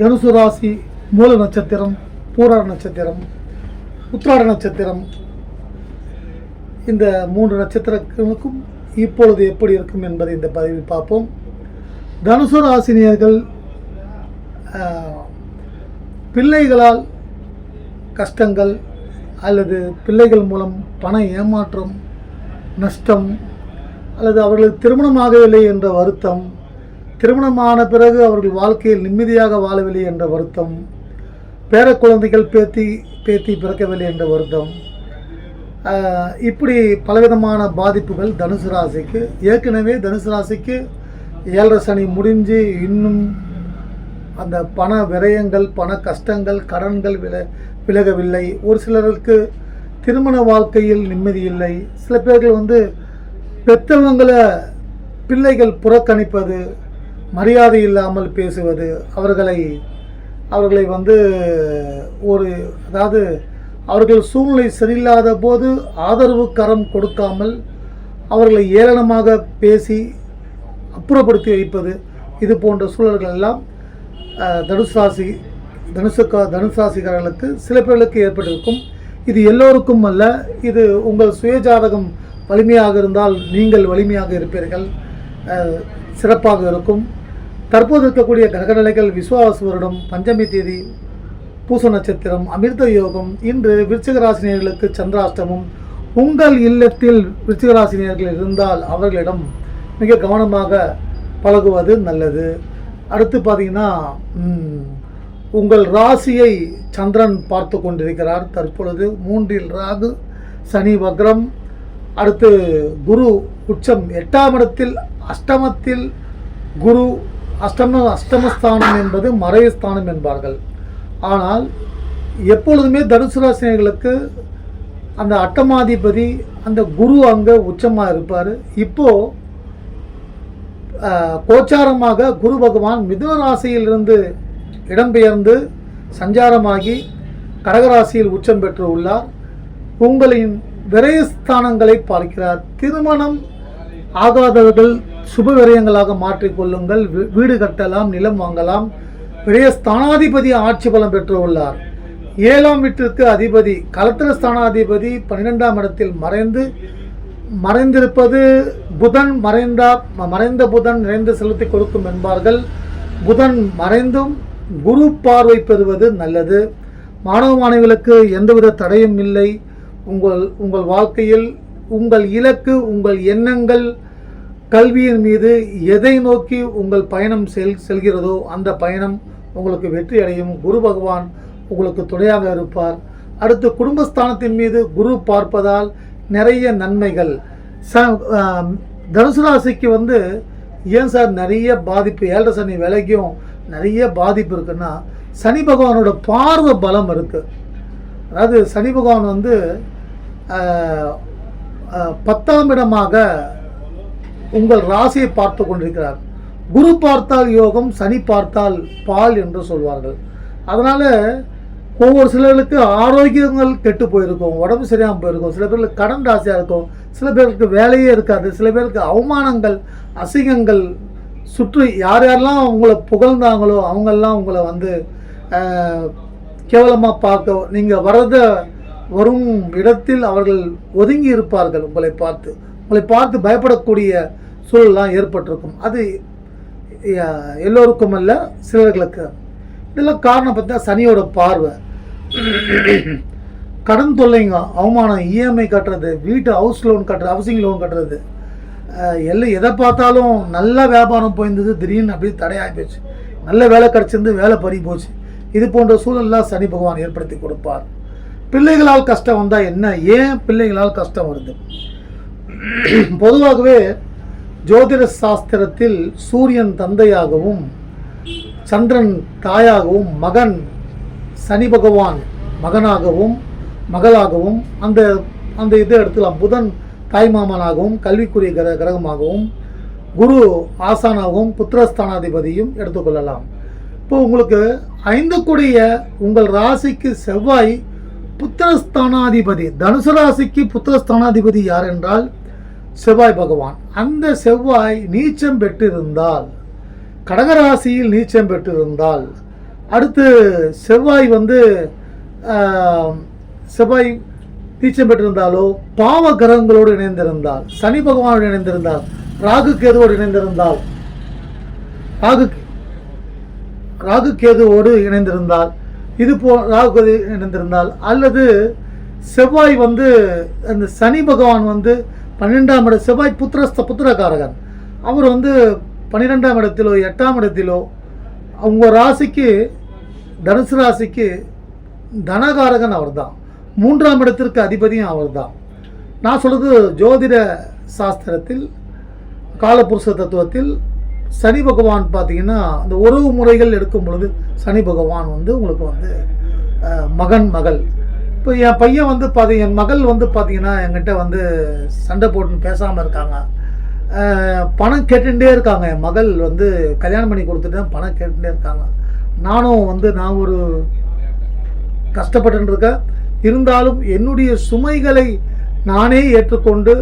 தனுசு ராசி மூல நட்சத்திரம் பூராட நட்சத்திரம் உத்திராட நட்சத்திரம். இந்த மூன்று நட்சத்திரங்களுக்கும் இப்பொழுது எப்படி இருக்கும் என்பதை இந்த பதிவில் பார்ப்போம். தனுசு ராசினியர்கள் பிள்ளைகளால் கஷ்டங்கள் அல்லது பிள்ளைகள் மூலம் பண ஏமாற்றம் நஷ்டம் அல்லது அவர்களுக்கு திருமணமாகவில்லை என்ற வருத்தம் திருமணமான பிறகு அவர்கள் வாழ்க்கையில் நிம்மதியாக வாழவில்லை என்ற வருத்தம் பேர குழந்தைகள் பேத்தி பேத்தி பிறக்கவில்லை என்ற வருத்தம் இப்படி பலவிதமான பாதிப்புகள் தனுசு ராசிக்கு. ஏற்கனவே தனுசு ராசிக்கு ஏழரை சனி முடிஞ்சு இன்னும் அந்த பண விரயங்கள் பண கஷ்டங்கள் கடன்கள் வில விலகவில்லை. ஒரு சிலருக்கு திருமண வாழ்க்கையில் நிம்மதி இல்லை. சில பேர்கள் வந்து பெற்றவங்களை பிள்ளைகள் புறக்கணிப்பது மரியாதை இல்லாமல் பேசுவது அவர்களை அவர்களை வந்து ஒரு அதாவது அவர்கள் சூழ்நிலை சரியில்லாத போது ஆதரவு கரம் கொடுக்காமல் அவர்களை ஏளனமாக பேசி அப்புறப்படுத்தி வைப்பது இது போன்ற சூழல்கள் எல்லாம் அஹ், தனுசு ராசி தனுசுக்கா தனுசு ராசிக்காரர்களுக்கு சில பேர்களுக்கு ஏற்பட்டிருக்கும். இது எல்லோருக்கும் அல்ல இது உங்கள் சுயஜாதகம் வலிமையாக இருந்தால் நீங்கள் வலிமையாக இருப்பீர்கள். சிறப்பாக இருக்கும். தற்போது இருக்கக்கூடிய கிரகநிலைகள் விசுவாச வருடம் பஞ்சமி தேதி பூச நட்சத்திரம் அமிர்த யோகம் இன்று விருச்சிகராசினியர்களுக்கு சந்திராஷ்டமும் சந்திராஷ்டமம். உங்கள் இல்லத்தில் விருச்சிகராசினியர்கள் இருந்தால் அவர்களிடம் மிக கவனமாக பழகுவது நல்லது. அடுத்து பார்த்தீங்கன்னா உங்கள் ராசியை சந்திரன் பார்த்து கொண்டிருக்கிறார். தற்பொழுது மூன்றில் ராகு சனி வக்ரம். அடுத்து குரு உச்சம் எட்டாம் இடத்தில் அஷ்டமத்தில் குரு அஷ்டம அஷ்டமஸ்தானம் என்பது மறைஸ்தானம் என்பார்கள். ஆனால் எப்பொழுதுமே தனுசு அந்த அட்டமாதிபதி அந்த குரு அங்கே உச்சமாக இருப்பார். இப்போது கோச்சாரமாக குரு பகவான் மிதுன ராசியிலிருந்து இடம்பெயர்ந்து சஞ்சாரமாகி கடகராசியில் உச்சம் பெற்று உள்ளார். உங்களின் விரயஸ்தானங்களை பார்க்கிறார். திருமணம் ஆகாதவர்கள் சுப விரயங்களாக மாற்றிக்கொள்ளுங்கள் வீ- வீடு கட்டலாம் நிலம் வாங்கலாம். பெரிய ஸ்தானாதிபதி ஆட்சி பலம் பெற்றுள்ளார். ஏழாம் வீட்டிற்கு அதிபதி கலத்திர ஸ்தானாதிபதி பன்னிரெண்டாம் இடத்தில் மறைந்து மறைந்திருப்பது புதன் மறைந்தா மறைந்த புதன் நிறைந்த செலுத்தி கொடுக்கும் என்பார்கள். புதன் மறைந்தும் குரு பார்வை பெறுவது நல்லது. மாணவ மாணவிகளுக்கு எந்தவித தடையும் இல்லை. உங்கள் உங்கள் வாழ்க்கையில் உங்கள் இலக்கு உங்கள் எண்ணங்கள் கல்வியின் மீது எதை நோக்கி உங்கள் பயணம் செல் செல்கிறதோ அந்த பயணம் உங்களுக்கு வெற்றி அடையும். குரு பகவான் உங்களுக்கு துணையாக இருப்பார். அடுத்து குடும்பஸ்தானத்தின் மீது குரு பார்ப்பதால் நிறைய நன்மைகள். ச தனுசு ராசிக்கு வந்து ஏன் சார் நிறைய பாதிப்பு? ஏழரை சனி விலைக்கும் நிறைய பாதிப்பு இருக்குன்னா சனி பகவானோட பார்வை பலம் இருக்குது அதாவது சனி பகவான் வந்து பத்தாம் இடமாக உங்கள் ராசியை பார்த்து கொண்டிருக்கிறார். குரு பார்த்தால் யோகம் சனி பார்த்தால் பால் என்று சொல்வார்கள். அதனால் ஒவ்வொரு சிலருக்கு ஆரோக்கியங்கள் கெட்டு போயிருக்கும் உடம்பு சரியாமல் போயிருக்கும். சில பேருக்கு கடன் ராசியாக இருக்கும் சில பேருக்கு வேலையே இருக்காது சில பேருக்கு அவமானங்கள் அசிங்கங்கள் சுற்றி யார் யாரெல்லாம் அவங்கள புகழ்ந்தாங்களோ அவங்கெல்லாம் உங்களை வந்து கேவலமாக பார்க்க நீங்கள் வரத வரும் இடத்தில் அவர்கள் ஒதுங்கி இருப்பார்கள் உங்களை பார்த்து. உங்களை பார்த்து பயப்படக்கூடிய சூழலாம் ஏற்பட்டிருக்கும். அது எல்லோருக்கும் அல்ல சிலர்களுக்கு. இதெல்லாம் காரணம் பார்த்தா சனியோட பார்வை. கடன் தொல்லைங்க அவமானம் இஎம்ஐ கட்டுறது வீட்டு ஹவுஸ் லோன் கட்டுறது ஹவுசிங் லோன் கட்டுறது. எல்லாம் எதை பார்த்தாலும் நல்ல வியாபாரம் போயிருந்தது திடீர்னு அப்படியே தடையாகி போச்சு. நல்ல வேலை கிடச்சிருந்து வேலை பறி போச்சு. இது போன்ற சூழல்லாம் சனி பகவான் ஏற்படுத்தி கொடுப்பார். பிள்ளைகளால் கஷ்டம் வந்தால் என்ன? ஏன் பிள்ளைகளால் கஷ்டம் வருது? பொதுவாகவே ஜோதிட சாஸ்திரத்தில் சூரியன் தந்தையாகவும் சந்திரன் தாயாகவும் மகன் சனி பகவான் மகனாகவும் மகளாகவும் அந்த அந்த இதை எடுத்துக்கலாம். புதன் தாய்மாமனாகவும் கல்விக்குரிய கிர கிரகமாகவும் குரு ஆசானாகவும் புத்திரஸ்தானாதிபதியும் எடுத்துக்கொள்ளலாம் இப்போ உங்களுக்கு ஐந்து கூடிய உங்கள் ராசிக்கு செவ்வாய் புத்திரஸ்தானாதிபதி தனுசு ராசிக்கு புத்திரஸ்தானாதிபதி யார் என்றால் செவ்வாய் பகவான். அந்த செவ்வாய் நீச்சம் பெற்றிருந்தால் கடகராசியில் நீச்சம் பெற்றிருந்தால் அடுத்து செவ்வாய் வந்து ஆஹ், செவ்வாய் நீச்சம் பெற்றிருந்தாலோ பாவ கிரகங்களோடு இணைந்திருந்தால் சனி பகவானோடு இணைந்திருந்தால் ராகு கேதுவோடு இணைந்திருந்தால் ராகு ராகு கேதுவோடு இணைந்திருந்தால் இது போ ராகு கேது இணைந்திருந்தால் அல்லது செவ்வாய் வந்து அந்த சனி பகவான் வந்து பன்னெண்டாம் இட செவ்வாய் புத்திரஸ்த புத்திரகாரகன் அவர் வந்து பன்னிரெண்டாம் இடத்திலோ எட்டாம் இடத்திலோ அவங்க ராசிக்கு தனுசு ராசிக்கு தனகாரகன் அவர் தான் மூன்றாம் இடத்திற்கு அதிபதியும் அவர் தான் நான் சொல்கிறது ஜோதிட சாஸ்திரத்தில் காலபுருஷ தத்துவத்தில் சனி பகவான் பார்த்தீங்கன்னா அந்த உறவு முறைகள் எடுக்கும் பொழுது சனி பகவான் வந்து உங்களுக்கு வந்து மகன் மகள். இப்போ என் பையன் வந்து பாதி என் மகள் வந்து பார்த்தீங்கன்னா என்கிட்ட வந்து சண்டை போட்டுன்னு பேசாமல் இருக்காங்க. பணம் கேட்டுகிட்டே இருக்காங்க. என் மகள் வந்து கல்யாணம் பண்ணி கொடுத்துட்டேன் பணம் கேட்டுகிட்டே இருக்காங்க. நானும் வந்து நான் ஒரு கஷ்டப்பட்டுருக்கேன் இருந்தாலும் என்னுடைய சுமைகளை நானே ஏற்றுக்கொண்டு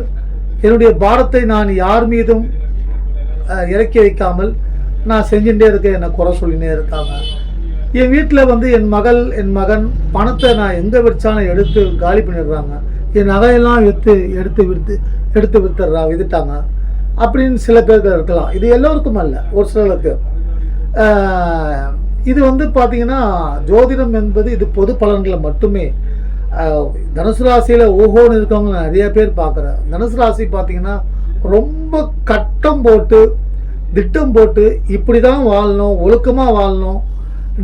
என்னுடைய பாரத்தை நான் யார் மீதும் இறக்கி வைக்காமல் நான் செஞ்சுட்டே இருக்கேன் என்னை குறை சொல்லினே இருக்காங்க. என் வீட்டில் வந்து என் மகள் என் மகன் பணத்தை நான் எங்கே வச்சாலும் எடுத்து காலி பண்ணிடுறாங்க? என் நகையெல்லாம் விற்று எடுத்து விற்று எடுத்து வித்துடுறா விதுட்டாங்க அப்படின்னு சில பேருக்கு இருக்கலாம். இது எல்லோருக்கும் அல்ல ஒரு சிலருக்கு. இது வந்து பார்த்தீங்கன்னா ஜோதிடம் என்பது இது பொது பலன்களை மட்டுமே. தனுசு ராசியில் ஓஹோன்னு இருக்கவங்க நிறைய பேர் பார்க்குறேன் தனுசு ராசி பார்த்தீங்கன்னா ரொம்ப கட்டம் போட்டு திட்டம் போட்டு இப்படி தான் வாழணும் ஒழுக்கமாக வாழணும்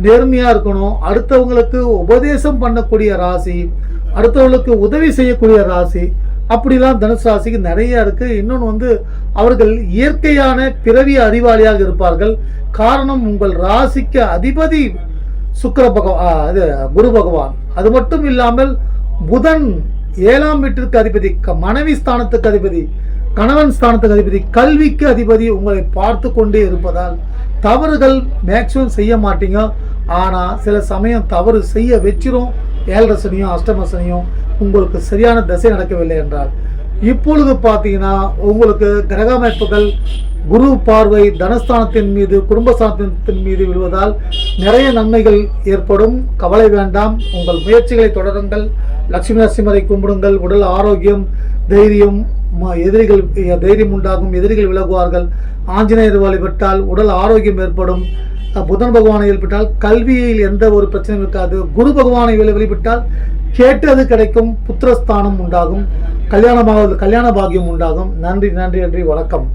நேர்மையாக இருக்கணும். அடுத்தவங்களுக்கு உபதேசம் பண்ணக்கூடிய ராசி அடுத்தவங்களுக்கு உதவி செய்யக்கூடிய ராசி அப்படிலாம் தனுசு ராசிக்கு நிறைய இருக்கு. இன்னொன்று வந்து அவர்கள் இயற்கையான பிறவி அறிவாளியாக இருப்பார்கள். காரணம் உங்கள் ராசிக்கு அதிபதி சுக்கிர பகவான் அது குரு பகவான். அது மட்டும் இல்லாமல் புதன் ஏழாம் வீட்டிற்கு அதிபதி க- மனைவி ஸ்தானத்துக்கு அதிபதி கணவன் ஸ்தானத்துக்கு அதிபதி கல்விக்கு அதிபதி உங்களை பார்த்து கொண்டே இருப்பதால் தவறுகள் மேக்சிமம் செய்ய மாட்டீங்க. ஆனால் சில சமயம் தவறு செய்ய வச்சிரும். ஏழரை சனியும் உங்களுக்கு சரியான திசை நடக்கவில்லை என்றால். இப்பொழுது பார்த்தீங்கன்னா உங்களுக்கு கிரக அமைப்புகள் குரு பார்வை தனஸ்தானத்தின் மீது குடும்பஸ்தானத்தின் மீது விழுவதால் நிறைய நன்மைகள் ஏற்படும். கவலை வேண்டாம். உங்கள் முயற்சிகளை தொடருங்கள். லட்சுமி நரசிம்மரை கும்பிடுங்கள். உடல் ஆரோக்கியம் தைரியம் எதிரிகள் தைரியம் உண்டாகும் எதிரிகள் விலகுவார்கள். ஆஞ்சநேயர் வழிபட்டால் உடல் ஆரோக்கியம் ஏற்படும். புதன் பகவானை வழிபட்டால் கல்வியில் எந்த ஒரு பிரச்சனையும் இருக்காது. குரு பகவானை வழிபட்டால் கேட்டது கிடைக்கும் புத்திரஸ்தானம் உண்டாகும் கல்யாணமாக கல்யாண பாக்கியம் உண்டாகும். நன்றி நன்றி நன்றி வணக்கம்.